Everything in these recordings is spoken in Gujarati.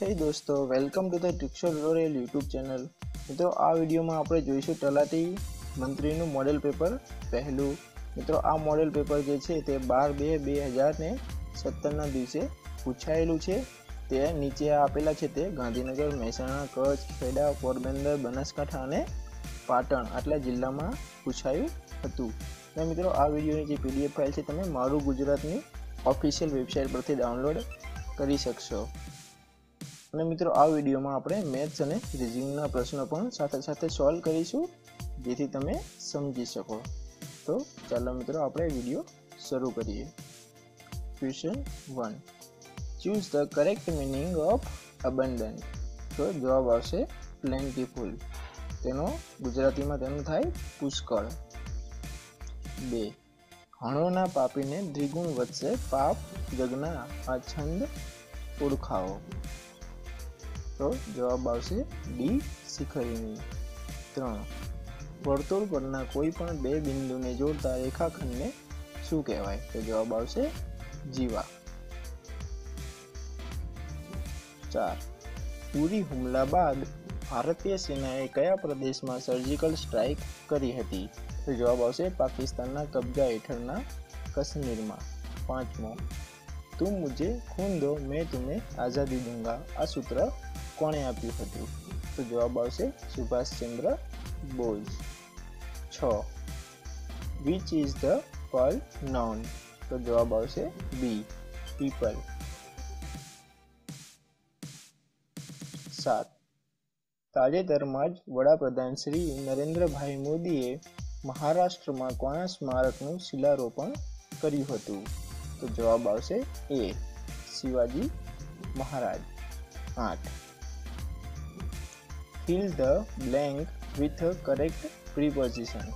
હે દોસ્તો વેલકમ ટુ ધ ટિક્સર ટ્યુટોરિયલ યુટ્યુબ ચેનલ મિત્રો, આ વિડીયોમાં આપણે જોઈશું તલાટી મંત્રીનું મોડેલ પેપર પહેલું. મિત્રો, આ મોડેલ પેપર જે છે તે બાર બે બે હજાર ને સત્તરના દિવસે પૂછાયેલું છે. તે નીચે આપેલા છે તે ગાંધીનગર, મહેસાણા, કચ્છ, ખેડા, પોરબંદર, બનાસકાંઠા અને પાટણ આટલા જિલ્લામાં પૂછાયું હતું. અને મિત્રો, આ વિડીયોની જે પીડીએફ ફાઇલ છે, તમે મારું ગુજરાતની ઓફિશિયલ વેબસાઇટ પરથી ડાઉનલોડ કરી શકશો. અને મિત્રો, આ વિડીયોમાં આપણે મેથ્સ અને રિઝનિંગના પ્રશ્નો પણ સાથે સાથે સોલ્વ કરીશું, જેથી તમે સમજી શકો. તો ચાલો મિત્રો, આપણે વીડિયો શરૂ કરીએ. Question one choose the correct meaning of abandon તો જવાબ આવશે પ્લેન્ટીફુલ તેનો ગુજરાતીમાં તેનું થાય પુષ્કળ. બે. હણોના પાપીને દ્વિગુણ વધશે પાપ, જગના આ છંદ ઓળખાવો તો જવાબ આવશે ડી, શિખરીની. ત્રણ. વર્તુળ પરના કોઈ પણ બે બિંદુને જોડતા રેખાખંડને શું કહેવાય? તો જવાબ આવશે જીવા. ચાર. પૂરી હુમલા બાદ ભારતીય સેનાએ કયા પ્રદેશમાં સર્જિકલ સ્ટ્રાઇક કરી હતી? તો જવાબ આવશે પાકિસ્તાનના કબજા હેઠળના કાશ્મીરમાં. પાંચમો. તું મુજે ખૂન દો, મેં તુમે આઝાદી દૂંગા. આ સૂત્ર કોણે આપ્યું હતું? તો જવાબ આવશે સુભાષચંદ્ર બોઝ. છ. Which is the pal known તો જવાબ આવશે બી પીપલ સાત. તાજેતરમાં જ વડાપ્રધાન શ્રી નરેન્દ્રભાઈ મોદીએ મહારાષ્ટ્રમાં કોના સ્મારકનું શિલારોપણ કર્યું હતું? તો જવાબ આવશે એ શિવાજી મહારાજ. આઠ. Fill the blank with a correct preposition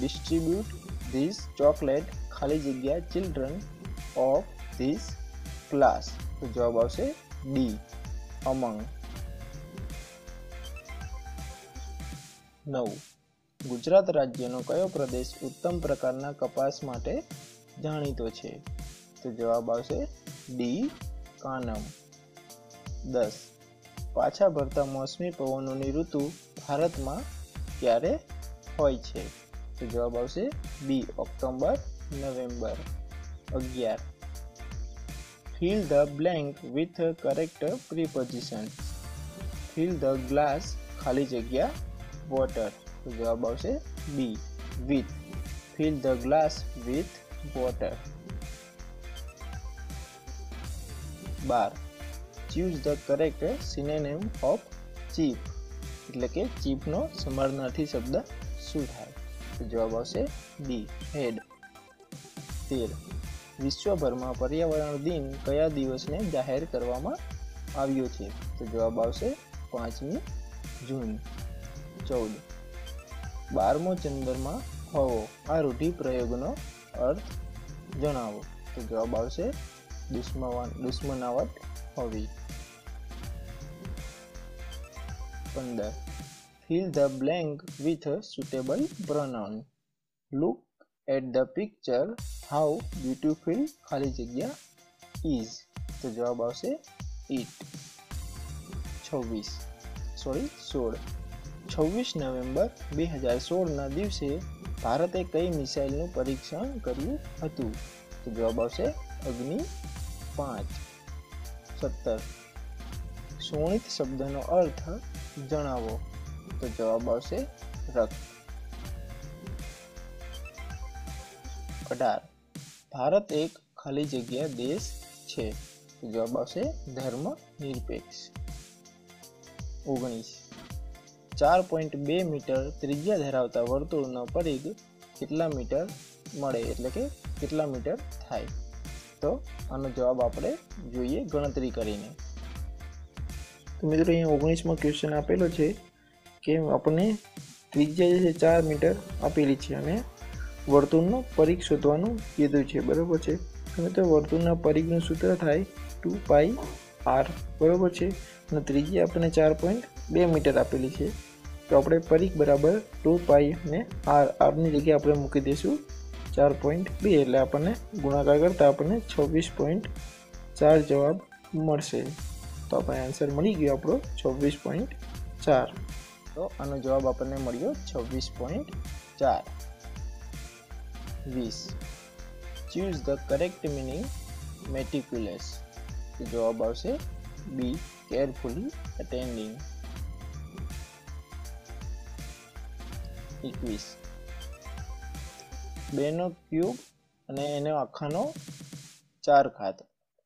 distribute this chocolate ખાલી જગ્યા children of this class તો જવાબ આવશે D among નવ ગુજરાત રાજ્યનો કયો પ્રદેશ ઉત્તમ પ્રકારના કપાસ માટે જાણીતો છે તો જવાબ આવશે ડી કાનમ દસ પાછા ભરતા મોસમી પવનોની ઋતુ ભારતમાં ક્યારે હોય છે? તો જવાબ આવશે બી, ઓક્ટોબર, નવેમ્બર, અગિયાર. Fill the blank with correct preposition fill the glass ખાલી જગ્યા વોટર તો જવાબ આવશે B with fill the glass with water bar. Choose the correct synonym of cheap. એટલે કે ચીપનો સમારનાર્થી શબ્દ શું થાય? તો જવાબ આવશે ડી હેડ તેર. વિશ્વભરમાં પર્યાવરણ દિન કયા દિવસને જાહેર કરવામાં આવ્યો છે? તો જવાબ આવશે પાંચમી જૂન. ચૌદ. બારમો ચંદ્રમાં હોવો. આ રૂઢિપ્રયોગનો અર્થ જણાવો. તો જવાબ આવશે દુશ્મન દુશ્મનાવટ હોવી પંદર the blank with a suitable pronoun. Look at the picture, how beautiful ખાલી જગ્યા is. તો જવાબ આવશે it છવ્વીસ. સોરી સોળ. છવ્વીસ નવેમ્બર બે હજાર સોળના દિવસે ભારતે કઈ મિસાઇલનું પરીક્ષણ કર્યું હતું? તો જવાબ આવશે અગ્નિ પાંચ. સત્તર. શોણિત શબ્દનો અર્થ જણાવો. તો જવાબ આવશે રક્ત અઢાર. ભારત એક ખાલી જગ્યા દેશ છે. જવાબ આવશે ધર્મ નિરપેક્ષ. ઓગણીસ. ચાર પોઈન્ટ બે મીટર ત્રિજ્યા ધરાવતા વર્તુળનો પરિઘ કેટલા મીટર મળે? એટલે કે કેટલા મીટર થાય? તો આનો જવાબ આપણે જોઈએ ગણતરી કરીને. તો મિત્રો અહીંયા ઓગણીસમાં ક્વેશ્ચન આપેલો છે કે આપણને ત્રિજ્યા છે ચાર મીટર આપેલી છે અને વર્તુળનો પરિઘ શોધવાનું કીધું છે. બરાબર છે? અને તો વર્તુળના પરિઘનું સૂત્ર થાય ટુ પાઈ આર. બરાબર છે? અને ત્રીજી આપણને ચાર પોઈન્ટ બે મીટર આપેલી છે. તો આપણે પરિઘ બરાબર ટુ પાઈ અને આર. આરની જગ્યાએ આપણે મૂકી દઈશું. ચાર પોઈન્ટ બે એટલે આપણને ગુણાકાર કરતાં આપણને છવ્વીસ પોઈન્ટ ચાર જવાબ મળશે. તો આપણે આન્સર મળી ગયો આપણો છવ્વીસ પોઈન્ટ ચાર. તો આનો જવાબ આપણને મળ્યો છવ્વીસ પોઈન્ટ ચાર. વીસ. Choose the correct meaning meticulous જવાબ આવશે બી કેરફુલી અટેન્ડિંગ એકવીસ. બેનો ક્યુબ અને એનો આખાનો ચાર ઘાત.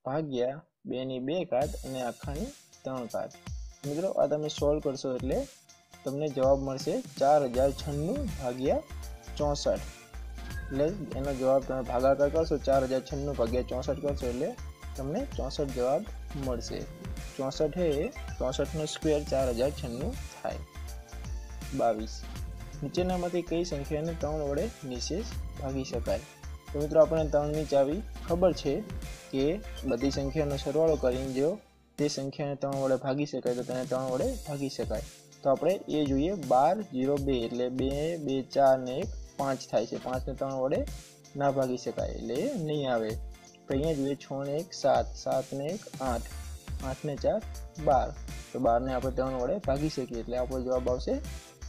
ભાગ્યા બેની બે ઘાત અને આખાની ત્રણ ઘાત. મિત્રો, આ તમે સોલ્વ કરશો એટલે તમને જવાબ મળશે ચાર હજાર છન્નું ભાગ્યા ચોસઠ. એટલે એનો જવાબ તમે ભાગાકાર કરશો, ચાર હજાર છન્નું ભાગ્યા ચોસઠ કરશો એટલે તમને ચોસઠ જવાબ મળશે. ચોસઠ એ ચોસઠનો સ્ક્વેર ચાર હજાર છન્નું થાય. બાવીસ. નીચેનામાંથી કઈ સંખ્યાને ત્રણ વડે નિશેષ ભાગી શકાય. તો મિત્રો, આપણે ત્રણની ચાવી ખબર છે કે બધી સંખ્યાનો સરવાળો કરીને જો તે સંખ્યાને ત્રણ વડે ભાગી શકાય, તો તેને ત્રણ વડે ભાગી શકાય. તો આપણે એ જોઈએ બાર, જીરો, બે, એટલે બે બે, ચાર ને એક, પાંચ થાય છે. પાંચને ત્રણ વડે ના ભાગી શકાય, એટલે નહીં આવે. તો અહીંયા જોઈએ છ ને એક, સાત સાત ને એક, આઠ. આઠ ને ચાર, બાર. તો બારને આપણે ત્રણ વડે ભાગી શકીએ, એટલે આપણો જવાબ આવશે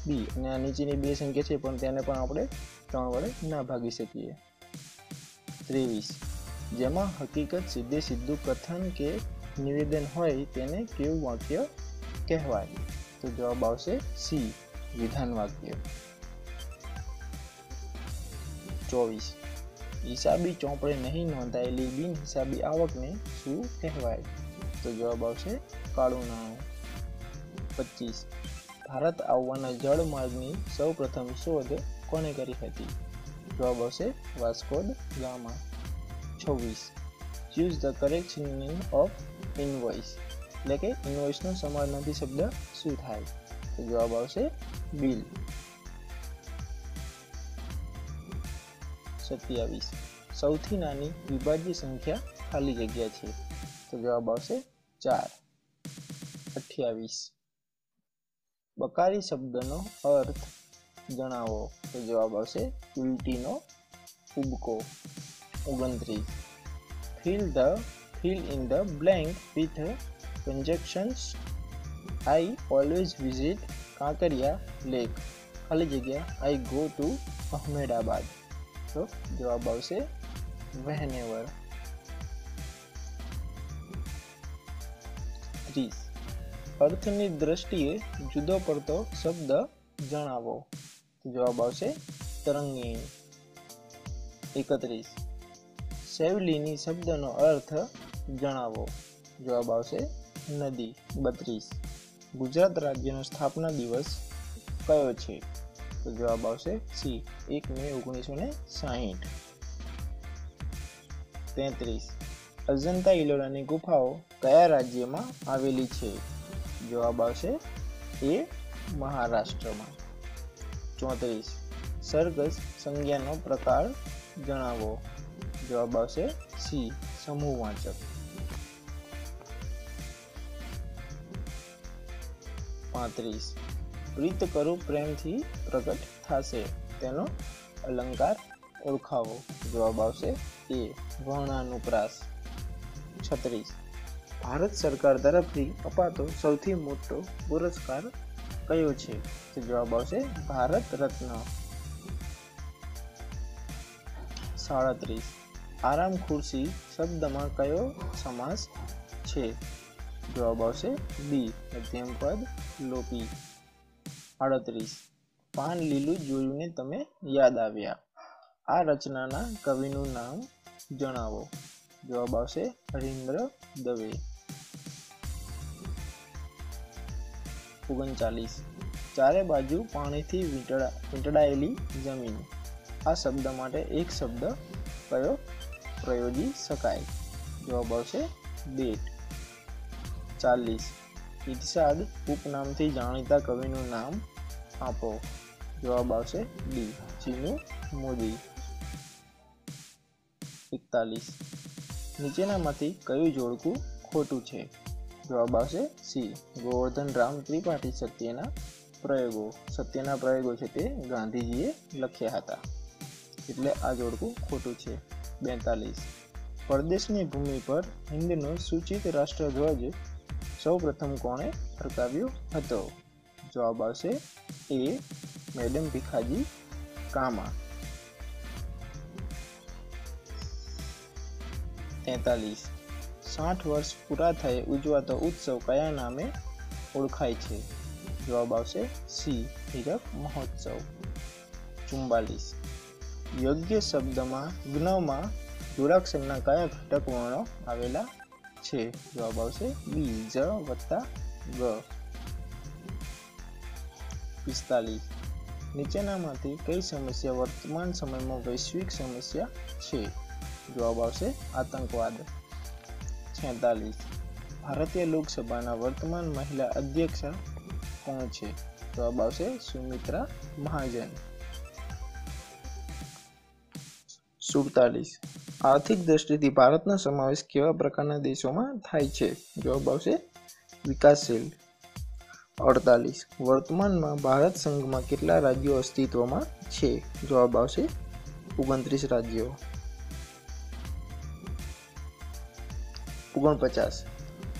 બી. અને આ નીચેની બે સંખ્યા છે, પણ તેને પણ આપણે ત્રણ વડે ના ભાગી શકીએ. ત્રેવીસ. જેમાં હકીકત સીધે સીધું કથન કે નિવેદન હોય તેને કેવું વાક્ય કહેવાય? તો જવાબ આવશે સી, વિધાન વાક્ય. ચોવીસ. હિસાબી ચોપડે નહીં નોંધાયેલી બિન હિસાબી આવકને શું કહેવાય? તો જવાબ આવશે કાળું નાણું. પચીસ. ભારત આવવાના જળમાર્ગની સૌ પ્રથમ શોધ કોણે કરી હતી? જવાબ આવશે વાસ્કોડ ગામા. છવ્વીસ. Choose the correct meaning of invoice એટલે કે ઇનવોઇસનો સમાનાર્થી શબ્દ શું થાય? તો જવાબ આવશે બિલ. સત્યાવીસ. સૌથી નાની વિભાજ્ય સંખ્યા ખાલી જગ્યા છે. તો જવાબ આવશે ચાર. અઠ્યાવીસ. બકારી શબ્દનો અર્થ જણાવો તો જવાબ આવશે ઉલટીનો ઉબકો. ઓગણત્રીસ. Fill the fill in the blank with conjunctions I always visit Kankaria lake ખાલી જગ્યા આઈ ગો ટુ અહમેદાબાદ. તો જવાબ આવશે વહેનેવર. ત્રીસ. અર્થની દ્રષ્ટિએ જુદો પડતો શબ્દ જણાવો. જવાબ આવશે તરંગીણી એકત્રીસ. સેવલીની શબ્દનો અર્થ જણાવો. જવાબ આવશે નદી, બત્રીસ. ગુજરાત રાજ્યનો સ્થાપના દિવસ કયો છે? તો જવાબ આવશે સી, એક મે ઓગણીસો ને સાહીઠ. તેત્રીસ. અજંતા ઇલોરાની ગુફાઓ કયા રાજ્યમાં આવેલી છે? જવાબ આવશે એ મહારાષ્ટ્રમાં. ચોત્રીસ. સરઘસ સંજ્ઞાનો પ્રકાર જણાવો. જવાબ આવશે સી, સમૂહ વાંચક. પાંત્રીસ. પ્રીત કરું પ્રેમથી પ્રગટ થશે. તેનો અલંકાર ઓળખાવો. જવાબ આવશે એ, વર્ણાનુપ્રાસ. છત્રીસ. ભારત સરકાર તરફથી અપાતો સૌથી મોટો પુરસ્કાર કયો છે? તો જવાબ આવશે, ભારત રત્ન. સાડત્રીસ. આરામ ખુરશી શબ્દમાં કયો સમાસ છે? જવાબ આવશે બી મધ્યમ પદ, લોપી. આડત્રીસ. પાન લીલું જોઈને તમે યાદ આવ્યા. આ રચનાના કવિનું નામ જણાવો. જવાબ આવશે હરીન્દ્ર દવે. ઓગણચાલીસ. ચારે બાજુ પાણીથી વીંટળા, વીંટળાયેલી જમીન. આ શબ્દ માટે એક શબ્દ કયો પ્રયોજી શકાય. જવાબ આવશે બેટ ચાલીસ. ઇરશાદ ઉપનામથી જાણીતા કવિનું નામ આપો. જવાબ આવશે ડી. ચીનુ મોદી. એકતાલીસ. નીચેનામાંથી કયું જોડકું ખોટું છે? જવાબ આવશે સી. ગોવર્ધન રામ ત્રિપાઠી સત્યના પ્રયોગો. સત્યના પ્રયોગો છે તે ગાંધીજીએ લખ્યા હતા. એટલે આ જોડકું ખોટું છે. બેતાલીસ. પરદેશની ભૂમિ પર હિન્દનો સૂચિત રાષ્ટ્રધ્વજ સૌ પ્રથમ કોણે ફરકાવ્યો હતો? જવાબ આવશે એ મેડમ ભીખાજી કામા. તેતાલીસ. સાઠ વર્ષ પૂરા થયે ઉજવાતો ઉત્સવ કયા નામે ઓળખાય છે? જવાબ આવશે સી, હીરક મહોત્સવ. ચુમ્બાલીસ. યોગ્ય શબ્દમાં જ્ઞમાં જોડાક્ષરના કયા ઘટક વર્ણો આવેલા છે? જવાબ આવશે બી, જ વત્તા ગ. પિસ્તાલીસ. નીચેનામાંથી કઈ સમસ્યા વર્તમાન સમયમાં વૈશ્વિક સમસ્યા છે? જવાબ આવશે આતંકવાદ. છેતાલીસ. ભારતીય લોકસભાના વર્તમાન મહિલા અધ્યક્ષા કોણ છે? જવાબ આવશે સુમિત્રા મહાજન. સુડતાલીસ. આર્થિક દ્રષ્ટિથી ભારતનો સમાવેશ કેવા પ્રકારના દેશોમાં થાય છે? જવાબ આવશે વિકાસશીલ. અડતાલીસ. વર્તમાનમાં ભારત સંઘમાં કેટલા રાજ્યો અસ્તિત્વમાં છે? જવાબ આવશે ઓગણત્રીસ રાજ્યો. ઓગણપચાસ.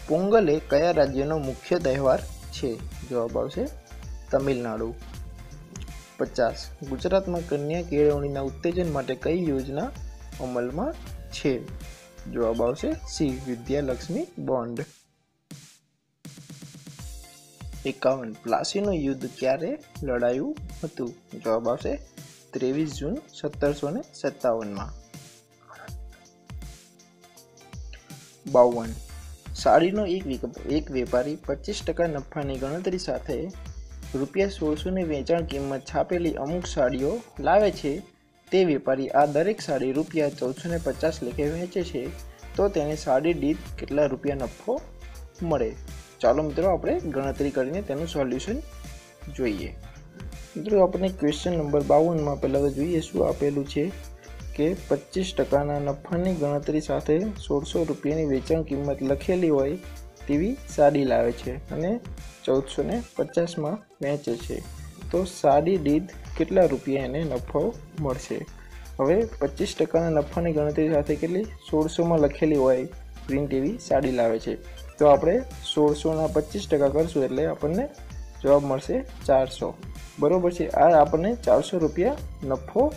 પોંગલ એ કયા રાજ્યનો મુખ્ય તહેવાર છે? જવાબ આવશે તમિલનાડુ. પચાસ. ગુજરાતમાં કન્યા કેળવણીના ઉત્તેજન માટે કઈ યોજના અમલમાં છે? જવાબ આવશે સી. વિદ્યાલક્ષ્મી બોન્ડ. એકાવન. પ્લાસીનું યુદ્ધ ક્યારે લડાયું હતું? જવાબ આવશે ત્રેવીસ જૂન સત્તરસો ને સત્તાવનમાં. બાવન. સાડીનો એક એક વેપારી પચીસ ટકા નફાની ગણતરી સાથે રૂપિયા સોળસોની વેચાણ કિંમત છાપેલી અમુક સાડીઓ લાવે છે. તે વેપારી આ દરેક સાડી રૂપિયા ચૌદસો ને પચાસ લેખે વેચે છે. તો તેને સાડી દીઠ કેટલા રૂપિયા નફો મળે? ચાલો મિત્રો, આપણે ગણતરી કરીને તેનું સોલ્યુશન જોઈએ. મિત્રો આપણે ક્વેશ્ચન નંબર બાવનમાં પહેલાં તો જોઈએ, શું આપેલું છે? કે પચીસ ટકાના નફાની ગણતરી સાથે સોળસો રૂપિયાની વેચાણ કિંમત લખેલી હોય તેવી સાડી લાવે છે અને ચૌદસો ને પચાસમાં વેચે છે. તો સાડી દીઠ કેટલા રૂપિયા એને નફો મળશે? હવે પચીસ ટકાના નફાની ગણતરી સાથે કેટલી? સોળસોમાં લખેલી હોય પ્રિન્ટ એવી સાડી લાવે છે. તો આપણે સોળસોના પચીસ ટકા કરશું એટલે આપણને જવાબ મળશે ચારસો. બરાબર છે, આ આપણને ચારસો રૂપિયા નફો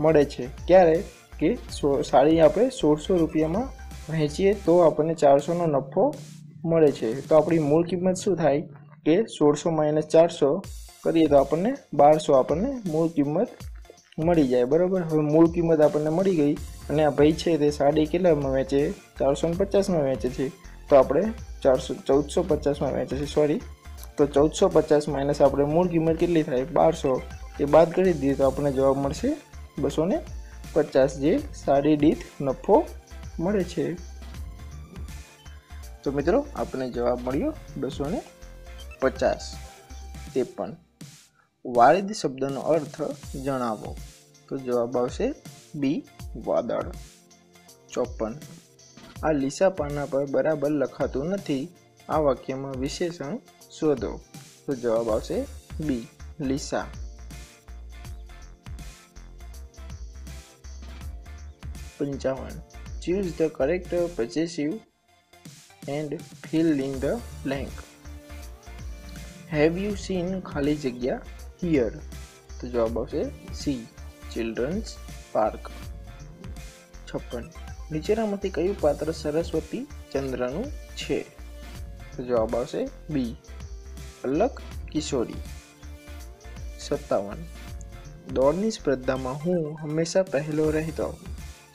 મળે છે. ક્યારે? કે સાડી આપણે સોળસો રૂપિયામાં વહેંચીએ તો આપણને ચારસોનો નફો મળે છે. તો આપણી મૂળ કિંમત શું થાય? કે સોળસો માઇનસ ચારસો કરીએ તો આપણને બારસો આપણને મૂળ કિંમત મળી જાય. બરાબર? હવે મૂળ કિંમત આપણને મળી ગઈ અને આ ભાઈ છે તે સાડી કેટલામાં વેચે? ચારસો ને પચાસમાં વેચે છે. તો આપણે ચારસો, ચૌદસો પચાસમાં વેચે છે. સોરી તો ચૌદસો પચાસ માઇનસ આપણે મૂળ કિંમત કેટલી થાય? બારસો. એ બાદ કરી દઈએ તો આપણને જવાબ મળશે બસો ને પચાસ જે સાડી, દીઠ, નફો મળે છે. તો મિત્રો, આપણને જવાબ મળ્યો બસો ને પચાસ ત્રેપન વારિદ શબ્દનો અર્થ જણાવો. તો જવાબ આવશે બી, વાદળ. ચોપન. આ લીસા પાના પર બરાબર લખાતું નથી. આ વાક્યમાં વિશેષણ શોધો. તો જવાબ આવશે બી, લીસા. પંચાવન. Choose the correct possessive and fill in the blank. Have you seen ખાલી જગ્યા? Here. તો જવાબ આવશે સી ચિલ્ડ્રન્સ પાર્ક છપ્પન. નીચેનામાંથી કયું પાત્ર સરસ્વતી ચંદ્રનું છે? તો જવાબ આવશે બી અલગ કિશોરી. સત્તાવન. દોડની સ્પર્ધામાં હું હંમેશા પહેલો રહેતો.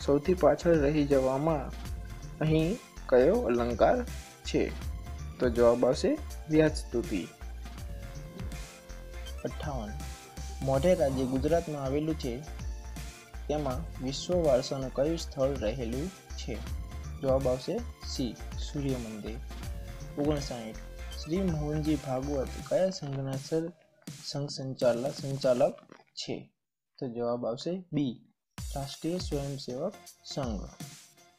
સૌથી પાછળ રહી જવામાં અહીં કયો અલંકાર છે? તો જવાબ આવશે વ્યાજ સ્તુતિ અઠ્ઠાવન. મોઢેરા જે ગુજરાતમાં આવેલું છે. તેમાં વિશ્વ વારસાનું કયું સ્થળ રહેલું છે? જવાબ આવશે સી સૂર્ય મંદિર ઓગણસાઠ. શ્રી મોહનજી ભાગવત કયા સંઘના સંઘ સંચાલક સંચાલક છે? તો જવાબ આવશે બી રાષ્ટ્રીય સ્વયંસેવક સંઘ.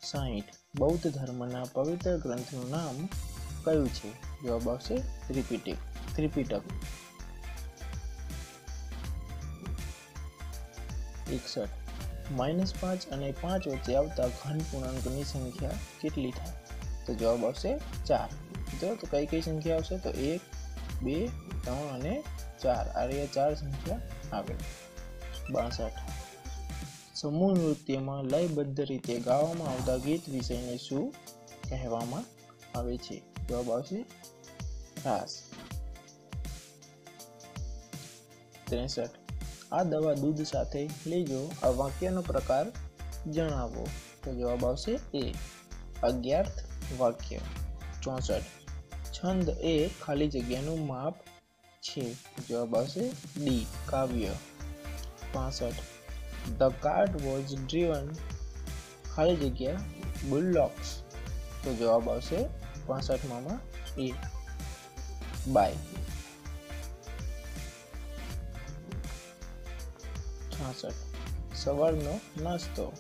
સાહીઠ. બૌદ્ધ ધર્મના પવિત્ર ગ્રંથનું નામ કયું છે? જવાબ આવશે ત્રિપિટક. ત્રિપિટક. એકસઠ. માઇનસ પાંચ અને પાંચ વચ્ચે આવતા ઘન પૂર્ણાંકની સંખ્યા કેટલી થાય? તો જવાબ આવશે ચાર. મિત્રો, તો કઈ કઈ સંખ્યા આવશે? તો એક, બે, ત્રણ અને ચાર. આ રહ્યા ચાર સંખ્યા આવે બાસઠ. સમૂહ નૃત્યમાં લયબદ્ધ રીતે ગાવામાં આવતા ગીત વિષયને શું કહેવામાં આવે છે? જવાબ આવશે રાસ. ત્રેસઠ. આ દવા દૂધ સાથે લેજો, આ વાક્યનો પ્રકાર જણાવો. તો જવાબ આવશે એ અગિયાર્થ વાક્ય. ચોસઠ. છંદ એ ખાલી જગ્યાનું માપ છે. જવાબ આવશે ડી, કાવ્ય. પાસઠ. ધ કાર્ટ વોઝ ડ્રીવન ખાલી જગ્યા બુલડોગ્સ તો જવાબ આવશે પાસઠમાં એ બાય છાસઠ. સવારનો નાસ્તો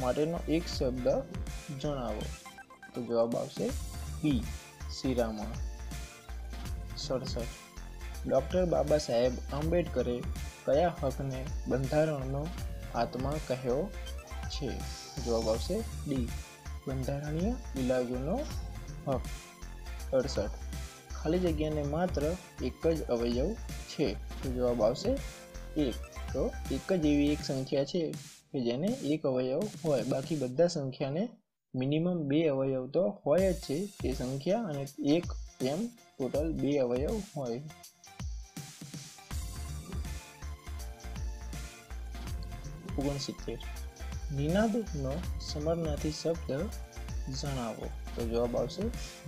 માટેનો એક શબ્દ જણાવો. તો જવાબ આવશે બી શિરામણ. સડસઠ. ડૉક્ટર બાબા સાહેબ આંબેડકરે કયા હકને બંધારણનો આત્મા કહ્યો છે. જવાબ આવશે ડી બંધારણીય ઇલાજોનો હક. અડસઠ. ખાલી જગ્યાને માત્ર એક જ અવયવ છે. તો જવાબ આવશે એક તો એક જ એવી એક સંખ્યા છે કે જેને એક અવયવ હોય. બાકી બધા સંખ્યાને મિનિમમ બે અવયવ તો હોય જ છે. તે સંખ્યા અને એક એમ ટોટલ બે અવયવ હોય. ઓગણસિત્તેર. નિનાદનો સમરનાથી શબ્દ જણાવો. તો જવાબ આવશે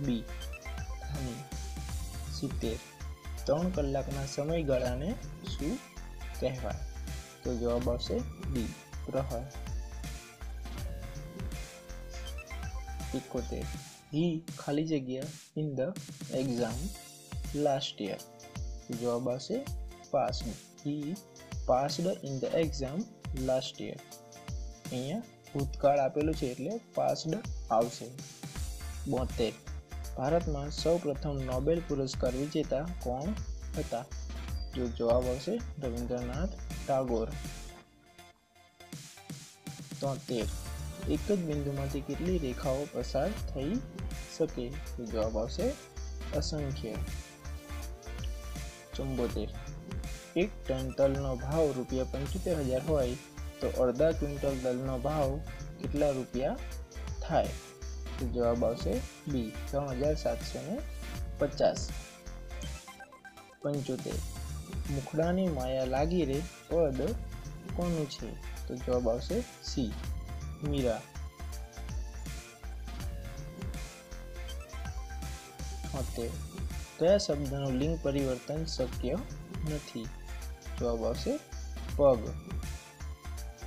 બી ધની. સિત્તેર. ત્રણ કલાકના સમયગાળાને શું કહેવાય? તો જવાબ આવશે બી પ્રહર એકોતેર. હી ખાલી જગ્યા. In the exam last year જવાબ આવશે pass he passed in the exam last year અહીંયા ભૂતકાળ આપેલું છે એટલે પાસ્ડ આવશે. બોતેર. ભારતમાં સૌ પ્રથમ નોબેલ પુરસ્કાર વિજેતા કોણ હતા? જો જવાબ આવશે રવિન્દ્રનાથ ટાગોર. તોતેર. એક જ બિંદુમાંથી કેટલી રેખાઓ પસાર થઈ શકે? જવાબ આવશે અસંખ્ય. ચુંબોતેર. એક ટન તલનો ભાવ રૂપિયા પંચોતેર હજાર હોય, તો અડધા ક્વિન્ટલ તલનો ભાવ કેટલા રૂપિયા થાય? તો જવાબ આવશે બી, ત્રણ હજાર સાતસો ને પચાસ. પંચોતેર. મુખડાની માયા લાગી રે પદ કોનું છે? તો જવાબ આવશે સી, મીરા. કયા શબ્દનું લિંગ પરિવર્તન શક્ય નથી? જવાબ આવશે પગ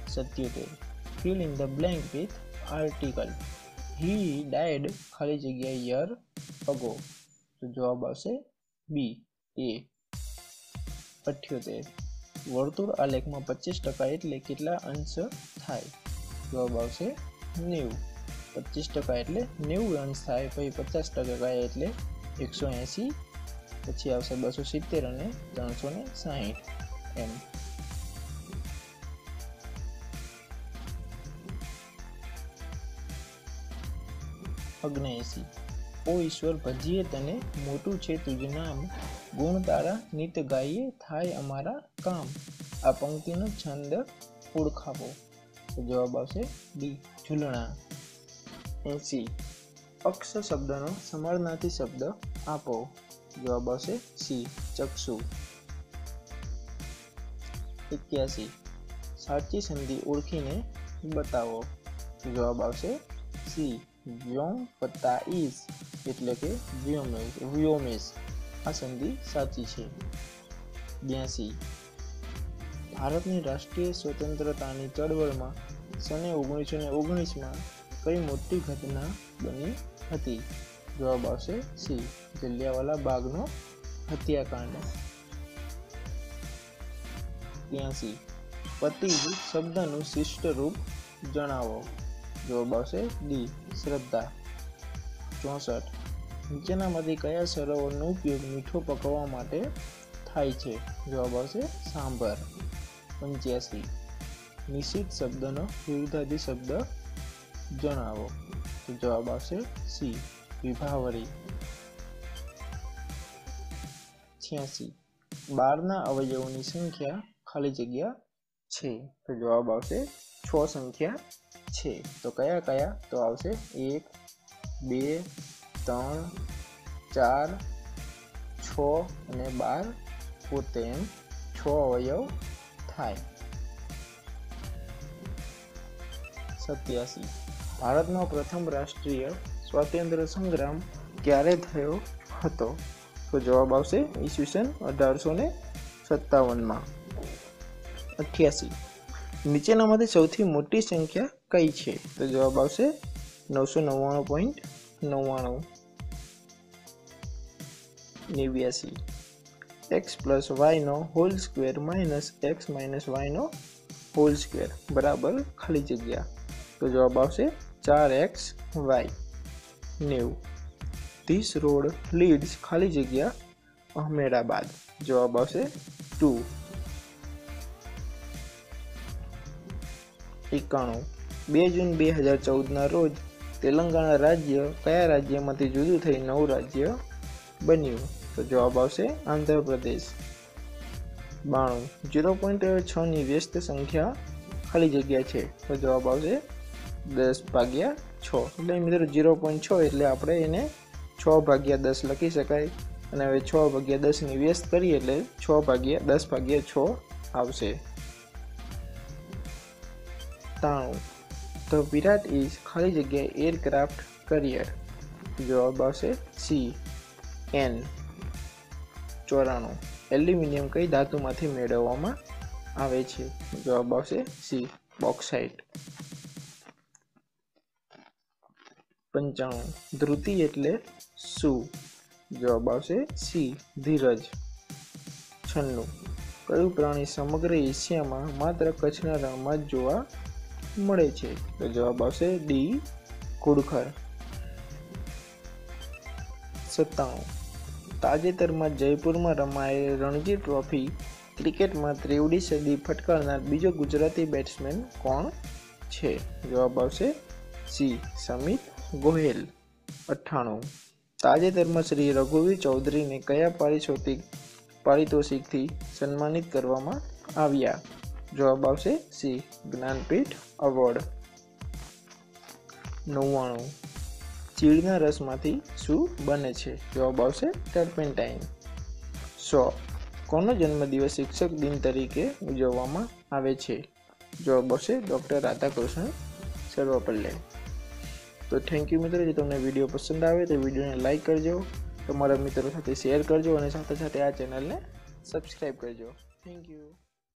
સત્યોતેર fill in the blank with article he died ખાલી જગ્યા યર અગો તો જવાબ આવશે બી એ અઠ્યોતેર વર્તુળ આલેખમાં પચીસ ટકા એટલે કેટલા અંશ થાય? જવાબ આવશે નેવું. પચીસ ટકા એટલે નેવું અંશ થાય. પછી પચાસ ટકા એટલે એકસો એંસી પછી આવશે બસો સિત્તેર અને ત્રણસો ને સાહીઠ. એમ અગ્નેસી ઓ ઈશ્વર, ભજીએ તને મોટું છે તુજ નામ. ગુણ તારા નિત ગાઈએ થાય અમારા કામ. આ પંક્તિનો છંદ ઓળખાવો. તો જવાબ આવશે ડી ઝૂલણા. એસી. અક્ષ શબ્દનો સમારનાથી શબ્દ આપો. જવાબ આવશે સી, ચક્ષુ. એક્યાસી. સાચી સંધિ ઓળખીને બતાવો. જવાબ આવશે સી. વ્યોમ વત્તા ઈસ, એટલે કે વ્યોમેશ આ સંધિ સાચી છે. બ્યાસી. ભારતની રાષ્ટ્રીય સ્વતંત્રતાની ચળવળમાં સને ઓગણીસો ને ઓગણીસમાં કઈ મોટી ઘટના બની હતી? જવાબ આવશે સી. જલિયાવાલા બાગનો હત્યાકાંડ. ત્યાંસી પતિ શબ્દનું શિષ્ટ રૂપ જણાવો. જવાબ આવશે ડી, શ્રદ્ધા. ચોસઠ. નીચેનામાંથી કયા સરોવરનો ઉપયોગ મીઠો પકવવા માટે થાય છે? જવાબ આવશે સાંભર. પંચ્યાસી નિશ્ચિત શબ્દનો વિરુદ્ધાદી શબ્દ જણાવો. તો જવાબ આવશે સી, વિભાવરી. છ્યાસી બારના અવયવોની સંખ્યા ખાલી જગ્યા છે. તો જવાબ આવશે છ સંખ્યા છે. તો કયા કયા? તો આવશે એક, બે, ત્રણ, ચાર, છ અને બાર. પોતે એમ છ અવયવ થાય. સત્યાસી. ભારતનો પ્રથમ રાષ્ટ્રીય સ્વાતંત્ર્ય સંગ્રામ ક્યારે થયો હતો? તો જવાબ આવશે ઈસવીસન અઢારસો ને સત્તાવનમાં. અઠ્યાસી. નીચેનામાંથી સૌથી મોટી સંખ્યા કઈ છે? તો જવાબ આવશે નવસો નવ્વાણું પોઈન્ટ નવ્વાણું. નેવ્યાસી. X plus વાયનો whole square minus X minus વાયનો whole square બરાબર? ખાલી જગ્યા. તો જવાબ આવશે ચાર એક્સ વાય. નેવું. ધીસ રોડ લીડ્સ ખાલી જગ્યા અહમેદાબાદ. જવાબ આવશે ટુ એકાણું, બે જૂન બે હજાર ચૌદના રોજ તેલંગાણા રાજ્ય કયા રાજ્યમાંથી જુદું થઈ નવું રાજ્ય બન્યું? તો જવાબ આવશે આંધ્રપ્રદેશ. બાણું જીરો પોઈન્ટ છની વ્યસ્ત સંખ્યા ખાલી જગ્યા છે. તો જવાબ આવશે દસ ભાગ્યા છ. એટલે મિત્રો જીરો પોઈન્ટ છ એટલે આપણે એને છ ભાગ્યા દસ લખી શકાય. અને હવે છ ભાગ્યા દસની વ્યસ્ત કરીએ એટલે છ ભાગ્યા દસ ભાગ્યા છ આવશે. ત્રાણું તો વિરાટ ઇઝ ખાલી જગ્યાએ એરક્રાફ્ટ કરિયર જવાબ આવશે સી. એન. ચોરાણું. એલ્યુમિનિયમ કઈ ધાતુમાંથી મેળવવામાં આવે છે? જવાબ આવશે સી. બોક્સાઇટ. પંચાણું. ધૃતિ એટલે શું? જવાબ આવશે સી. ધીરજ. છન્નું. કયું પ્રાણી સમગ્ર એશિયામાં માત્ર કચ્છના રણમાં જ જોવા મળે છે. તો જવાબ આવશે ડી કુડખર સત્તાણું. તાજેતરમાં જયપુરમાં રમાયેલ રણજી ટ્રોફી ક્રિકેટમાં ત્રેવડી સદી ફટકારનાર બીજો ગુજરાતી બેટ્સમેન કોણ છે? જવાબ આવશે સી સમિત ગોહેલ. અઠ્ઠાણું. તાજેતરમાં શ્રી રઘુવીર ચૌધરીને કયા પારિતોષિક પારિતોષિકથી સન્માનિત કરવામાં આવ્યા? જવાબ આવશે સી, જ્ઞાનપીઠ અવોર્ડ. નવ્વાણું. ચીડના રસમાંથી શું બને છે? જવાબ આવશે ટર્પેન્ટાઇન સો. કોનો જન્મદિવસ શિક્ષક દિન તરીકે ઉજવવામાં આવે છે? જવાબ આવશે ડૉક્ટર રાધાકૃષ્ણ સર્વપલ્લે. તો થેન્ક યુ મિત્રો, જો તમને વીડિયો પસંદ આવે તો વિડીયોને લાઇક કરજો, તમારા મિત્રો સાથે શેર કરજો અને સાથે સાથે આ ચેનલને સબસ્ક્રાઈબ કરજો. Thank you